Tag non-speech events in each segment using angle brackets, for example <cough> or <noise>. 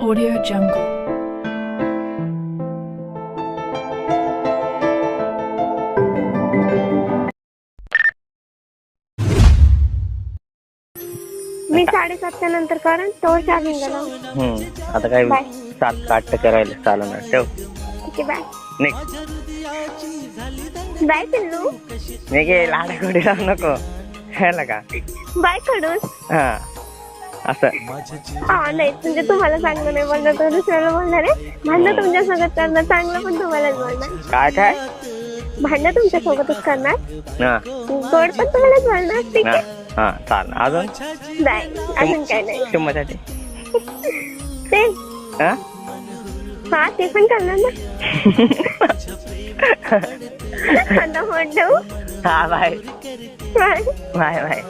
Audio Jungle. मी साडेसातच्या नंतर करेन तो चार्जिंग लाव हम्म आता काय. सात आठ टक्के राहिले चालू ना ठेव. ठीक आहे बाय नाही बाय पिल्लू. नाही गे लाडाकोडी राहू नको. कळलं का? बाय खडूस. हा. असं. हा नाही म्हणजे तुम्हाला चांगलं नाही बोलणार तर दुसऱ्याला बोलणार आहे. भांडणं तुमच्यासोबत करणार चांगलं पण तुम्हालाच बोलणार. काय काय? भांडणं तुमच्या सोबतच करणार. हा. गोड पण तुम्हालाच बोलणार ठीक हा आहे? हा चाल अजून? बाय अजून काय नाही. चुम्मासाठी ते? हा? हा ते पण करणार ना. <laughs> आता फोन ठेवू. हा बाय. बाय. Bye bye.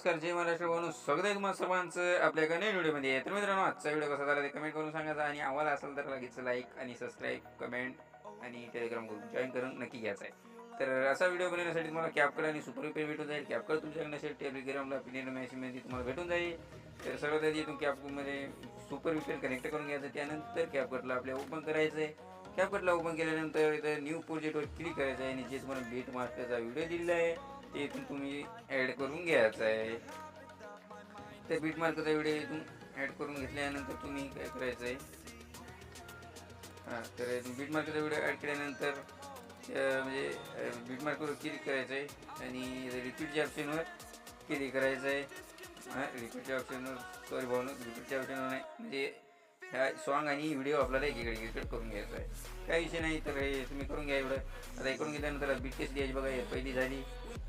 नमस्कार जय महाराष्ट्र बनू स्वागत आहे तुम्हाला सर्वांचं आपल्या एका नवीन व्हिडिओमध्ये. तर मित्रांनो आजचा व्हिडिओ कसा झाला ते कमेंट करून सांगायचा आणि आवाज असेल तर लगेच लाईक आणि सबस्क्राईब कमेंट आणि टेलिग्राम करून जॉईन करून नक्की घ्यायचा आहे. तर असा व्हिडिओ बनवण्यासाठी तुम्हाला कॅपकड आणि सुपर रुपये भेटून जाईल. कॅपकड तुमच्याकडे नसेल टेलिग्रामला पिनियन मॅशमध्ये तुम्हाला भेटून जाईल. तर सर्वात आधी तुम्ही कॅपमध्ये सुपर विपेन कनेक्ट करून घ्यायचं. त्यानंतर कॅपकटला आपल्या ओपन करायचं आहे कॅपकटला ओपन केल्यानंतर इथं न्यू प्रोजेक्टवर क्लिक करायचं आहे आणि जे तुम्हाला बीट मार्कचा व्हिडिओ दिलेला आहे ते इथून तुम्ही ॲड करून घ्यायचं आहे. त्या बीट मार्कचा व्हिडिओ इथून ॲड करून घेतल्यानंतर तुम्ही काय करायचं आहे हां तर बीट मार्कचा व्हिडिओ ॲड केल्यानंतर म्हणजे बीट मार्कवर क्लिक करायचं आहे आणि रिपीटच्या ऑप्शनवर क्लिक करायचं आहे हां रिपीटच्या ऑप्शनवर सॉरी भाऊ रिपीटच्या ऑप्शनवर नाही म्हणजे ह्या सॉन्ग आणि व्हिडिओ आपल्याला एकीकडे एकीकडे करून घ्यायचा आहे. काही विषय नाही तर हे तुम्ही करून घ्या एवढं. आता हे करून घेतल्यानंतर बीट घ्यायची बघा हे पहिली झाली.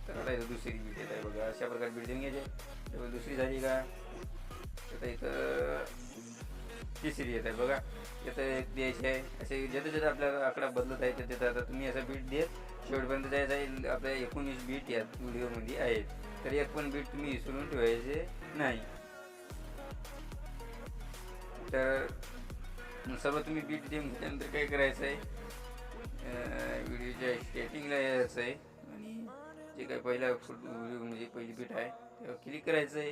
तर आता इथं दुसरी बीट येत आहे बघा. अशा प्रकारे बीट देऊन घ्यायचे दुसरी झाली का? आता इथं तिसरी येत आहे बघा. इथं एक द्यायची आहे. असे जेथे जेथे आपल्याला आकडा बदलत आहे तिथे आता तुम्ही असं बीट देत शेवटपर्यंत जायचं आहे. आपल्या एकोणीस बीट या व्हिडिओमध्ये आहेत. तर एक पण बीट तुम्ही विसरून ठेवायचे नाही. तर सर्व तुम्ही बीट देऊन घेतल्यानंतर काय करायचं आहे? व्हिडिओच्या स्टेटिंगला यायचं आहे आणि जे काही पहिला व्हिडिओ म्हणजे पहिली बीट आहे त्यावर क्लिक करायचं आहे.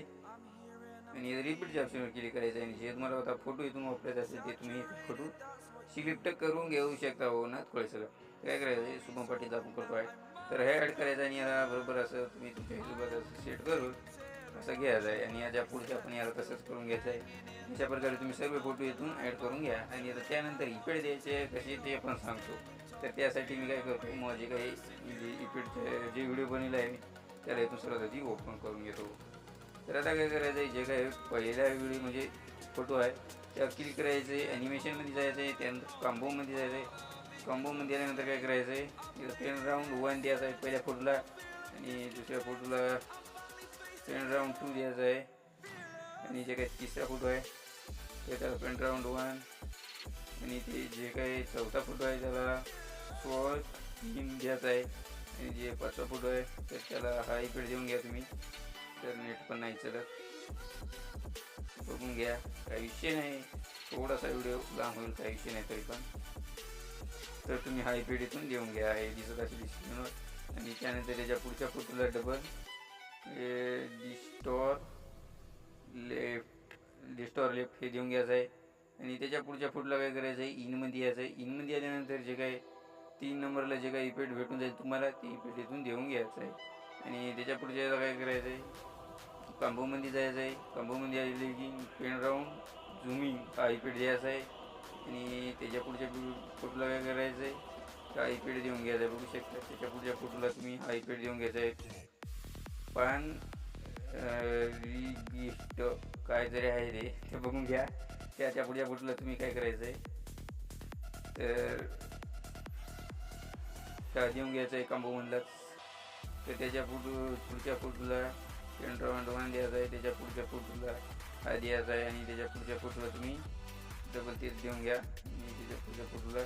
आणि रिपीटच्या ऑप्शनवर क्लिक करायचं आहे. आणि जे तुम्हाला आता फोटो इथून वापरायचा असेल ते तुम्ही फोटो सिलेक्ट करून घेऊ शकता हो ना थोडे सगळं काय करायचं आहे? शुभम पाटील आपण करतो आहे तर हे ॲड करायचं आणि याला बरोबर असं तुम्ही तुमच्या हिशोबात असं सेट करून असं घ्यायचं आहे आणि याच्या पुढच्या आपण याला तसंच करून घ्यायचं आहे अशा प्रकारे तुम्ही सर्व फोटो इथून ॲड करून घ्या आणि आता त्यानंतर इपेड द्यायचे कसे ते पण सांगतो. तर त्यासाठी मी काय करतो माझे काही म्हणजे जे इपेडचे जे व्हिडिओ बनवले आहे त्याला इथून सर्वात आधी ओपन करून घेतो. तर आता काय करायचं आहे जे काय पहिल्या व्हिडिओ म्हणजे फोटो आहे त्यावर क्लिक करायचं आहे ॲनिमेशनमध्ये जायचं आहे त्यानंतर कॉम्बोमध्ये जायचं आहे कॉम्बोमध्ये आल्यानंतर काय करायचं आहे तिथं पेन राऊंड वन द्यायचं आहे पहिल्या फोटोला आणि दुसऱ्या फोटोला पेन राऊंड टू द्यायचा आहे आणि जे काही तिसरा फोटो आहे त्याचा त्याला पेन राऊंड वन आणि ते जे काही चौथा फोटो आहे त्याला फोर तीन द्यायचा आहे आणि जे पाचवा फोटो आहे तर त्याला हा इकडे देऊन घ्या तुम्ही। तर नेट पण नाही चलत बघून घ्या काही विषय नाही। थोडासा व्हिडिओ लांब होईल काही विषय नाही तरी पण तर तुम्ही हा इथून देऊन घ्या हे दिसत असेल स्क्रीनवर आणि त्यानंतर त्याच्या पुढच्या फोटोला double distort left distort left हे देऊन घ्यायचं आहे. आणि त्याच्या पुढच्या फुटला काय करायचं आहे? इनमध्ये यायचं आहे. इनमध्ये आल्यानंतर जे काय तीन नंबरला जे काही इपेट भेटून जाईल तुम्हाला ते इपेट इथून देऊन घ्यायचं आहे. आणि त्याच्या पुढच्या याला काय करायचं आहे? कांबोमध्ये जायचं आहे. कांबोमध्ये आले की पेन राऊंड झुमिंग हा इपेट द्यायचा आहे. आणि त्याच्या पुढच्या फोटोला काय करायचं आहे? हा इपेट देऊन घ्यायचा आहे. बघू शकता त्याच्या पुढच्या फोटोला तुम्ही हा इपेट देऊन घ्यायचा आहे. पण गिफ्ट काय जरी आहे ते ते बघून घ्या. त्याच्या पुढच्या फोटोला तुम्ही काय करायचं आहे तर त्या देऊन घ्यायचं आहे कांबोमधलाच तर त्याच्या पुढ पुढच्या फोटोला पेन वन द्यायचा आहे त्याच्या पुढच्या फोटोला हा द्यायचा आहे आणि त्याच्या पुढच्या फोटोला तुम्ही डबल तेच देऊन घ्या. आणि त्याच्या पुढच्या फोटोला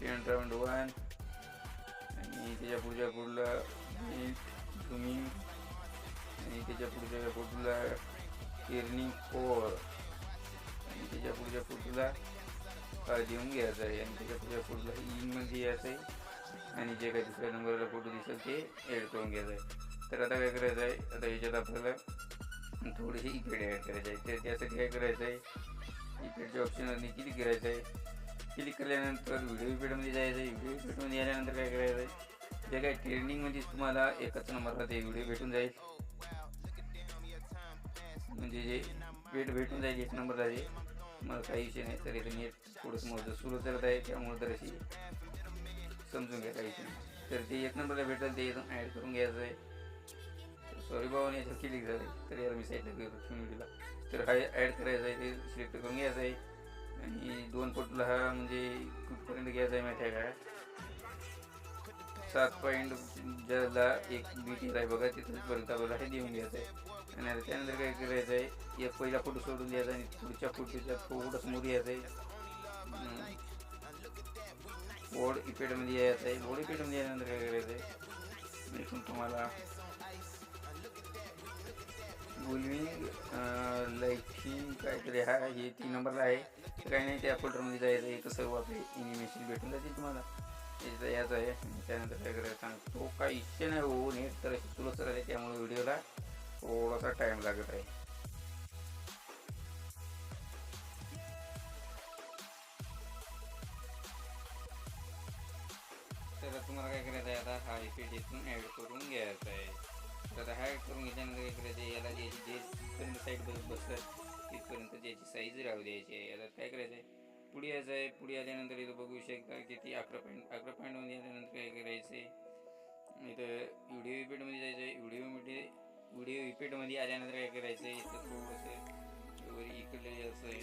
पेन राऊंड वन आणि त्याच्या पुढच्या फोटोला तुम्ही आणि त्याच्या पुढच्या फोटोला पेरणी कोळ आणि त्याच्या पुढच्या फोटोला हा देऊन घ्यायचं आहे. आणि त्याच्या पुढच्या फोटोला इनमध्ये यायचं आहे. आणि जे काही दुसऱ्या नंबरला फोटो दिसेल ते ॲड करून घ्यायचं आहे. तर आता काय करायचं आहे? आता याच्यात आपल्याला थोडीशी इकडे ॲड करायचं आहे तर त्यासाठी काय करायचं आहे? इफेक्टच्या ऑप्शनवरती क्लिक करायचं आहे. क्लिक केल्यानंतर व्हिडिओ इफेक्टमध्ये जायचं आहे. व्हिडिओ इफेक्टमध्ये आल्यानंतर काय करायचं आहे? जे काही ट्रेंडिंगमध्ये म्हणजे तुम्हाला एकच नंबरला ते व्हिडिओ भेटून जाईल. म्हणजे जे वेट भेटून जाईल एक नंबरला जे. मला काही विषय नाही तर इथे नेट थोडंसं मोजं सुरू करत आहे त्यामुळे तर अशी समजून घ्या काही विषय नाही. तर ते एक नंबरला भेटेल ते इथून ॲड करून घ्यायचं आहे. सॉरी बाबाने याच्यात क्लिक झालं तर याला मी साईडला करतो व्हिडिओला तर हा ॲड करायचं आहे ते सिलेक्ट करून घ्यायचं आहे. आणि दोन फोटोला हा म्हणजे कुठपर्यंत घ्यायचा आहे माहिती आहे का? सात पॉईंट ज्याला एक बीट येत आहे बघा तिथपर्यंत आपल्याला हे देऊन घ्यायचं आहे. आणि आता त्यानंतर काय करायचं आहे एक पहिला फोटो सोडून द्यायचा आणि पुढच्या फोटोच्या थोडं समोर यायचं आहे. बोर्ड इफेक्टमध्ये यायचं आहे. बोर्ड इफेक्टमध्ये यायनंतर काय करायचं आहे इथून तुम्हाला गुलविंग लाईटिंग काहीतरी हा हे तीन नंबरला आहे. काही नाही त्या फोल्डरमध्ये जायचं आहे. कसं सर्व आपले एनिमेशन भेटून जातील तुम्हाला. याचं याचं आहे. त्यानंतर काय करायचं सांगतो तो काही इच्छा नाही होऊ नये तर अशी तुला सर आहे त्यामुळे व्हिडिओला थोडासा टाईम लागत आहे. तर तुम्हाला काय करायचं आहे आता हा इफेक्ट इथून ॲड करून घ्यायचा आहे. तर आता हा ॲड करून घेतल्यानंतर काय करायचं आहे याला जे जे जिथपर्यंत साईड बस बसतात तिथपर्यंत त्याची साईज राहू द्यायची आहे. आता काय करायचं आहे पुढे यायचं आहे पुढे आल्यानंतर इथं बघू शकता की ती अकरा पॉईंट अकरा पॉईंटमध्ये आल्यानंतर काय करायचं आहे. इथं व्हिडिओ इफेक्टमध्ये जायचं आहे व्हिडिओमध्ये व्हिडिओ इफेक्टमध्ये आल्यानंतर काय करायचं आहे इथं थोडंसं वर इकडले असं आहे.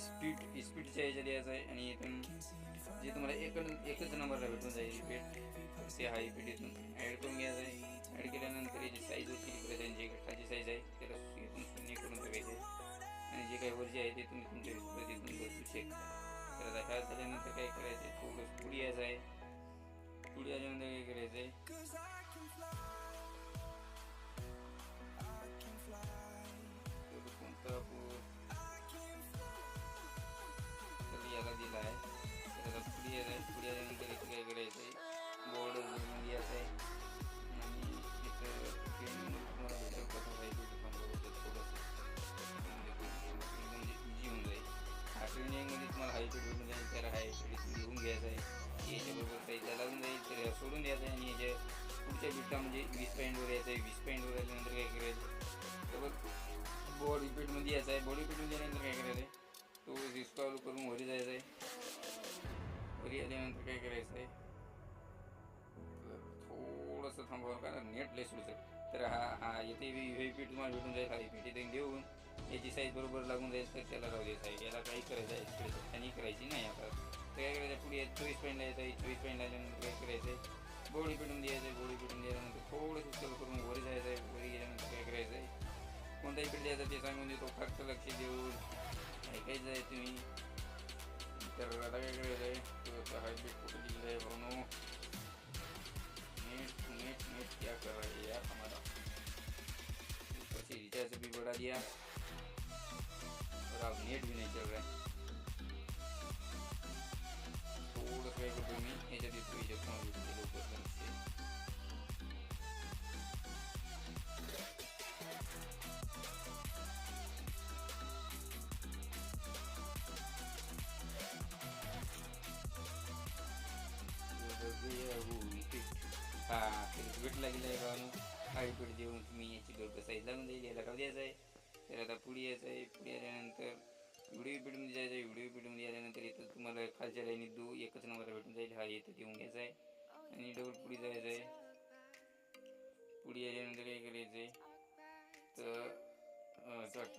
स्पीड स्पीडच्या याच्यात यायचं आहे आणि इथून जे तुम्हाला एक एकच नंबरला भेटून जाईल इफेक्ट ते हा इफेक्ट इथून ॲड करून घ्यायचं आहे. ॲड केल्यानंतर याची साईज होती इकडे त्यांची खालची साईज आहे. त्याला इथून शून्य करून टाकायचं आहे. आणि जे काही वरचे आहे ते तुम्ही तुमच्या पद्धतीतून बसू शकता तर आता ह्या झाल्यानंतर काय करायचं आहे थोडं पुढे यायचं आहे. पुढे आल्यानंतर काय करायचं आहे कोणता याला दिला आहे. तर आता पुढे यायचं आहे. पुढे आल्यानंतर इथे काय करायचं आहे बोर्डमध्ये यायचं आहे. आणि इथं चालू करून वरी जायचं आहे आल्यानंतर काय करायचं आहे थोडंसं थांबावं कारण नेट लय सुरू तर हा हा येथे हे पीठ तुम्हाला भेटून जाईल. हा पीठ इथे घेऊन याची साईज बरोबर लागून जाईल. तर त्याला राहू द्यायचं आहे याला काही करायचं आहे. त्यांनी करायची नाही आता. तर काय करायचं? पुढे चोवीस पॉईंट यायचं आहे चोवीस पॉईंट आल्यानंतर काय करायचं आहे गोळी पिटून द्यायचं आहे गोळी पिटून दिल्यानंतर थोडंसं चल करून वरी जायचं आहे घरी गेल्यानंतर काय करायचं आहे कोणताही पीठ द्यायचं ते सांगून देतो. फक्त लक्ष देऊन ऐकायचं तुम्ही तर आता करायचं आहे तो हा पीठ आहे म्हणून नेट नेट नेट क्या कर रहा है यार हमारा ऊपर से रिचार्ज भी बढ़ा दिया और अब नेट भी नहीं चल रहा है थोडं काय करतो मी याच्यात येतो याच्यात तुम्हाला लवकर लक्ष भेटला आहे काळी पीठ देऊन तुम्ही याची बरोबर साईज लागून जाईल याला का द्यायचं आहे तर आता पुढे यायचं आहे पुढे आल्यानंतर व्हिडिओ पीठमध्ये जायचं आहे व्हिडिओ पीठमध्ये आल्यानंतर इथं तुम्हाला खालच्या लाईनीत दो एकच नंबर भेटून जाईल हा इथं देऊन घ्यायचा आहे आणि डबल पुढे जायचं आहे पुढे आल्यानंतर काय करायचं आहे तर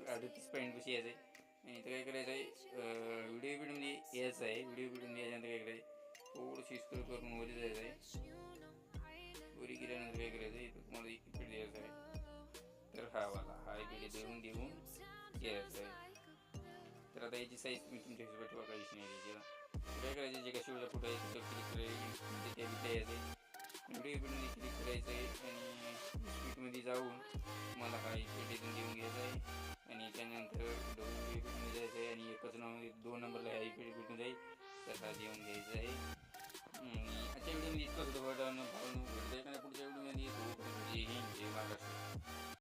अडतीस पॉईंट कशी यायचं आहे आणि इथं काय करायचं आहे व्हिडिओ पीठमध्ये यायचं आहे व्हिडिओ पीठमध्ये याच्यानंतर काय देऊन देऊन. घ्यायचं आहे तर आता याची साईज तुम्ही तुमच्या हिशोबात ठेवा काही नाही त्याला करायचे जे काही शिवला आहे तिथं क्लिक करायचं द्यायचं व्हिडिओमध्ये क्लिक करायचं आहे. आणि जाऊन तुम्हाला काही डिझून देऊन घ्यायचं आहे. आणि त्यानंतर दोन जायचं आहे. आणि एकच नाव दोन नंबरला आहे पेट भेटून जाईल. त्याचा देऊन घ्यायचं आहे. अच्छा व्हिडिओमध्ये इतकंच भावून भेटतं आहे कारण पुढच्या व्हिडिओमध्ये तो म्हणजे महाराष्ट्र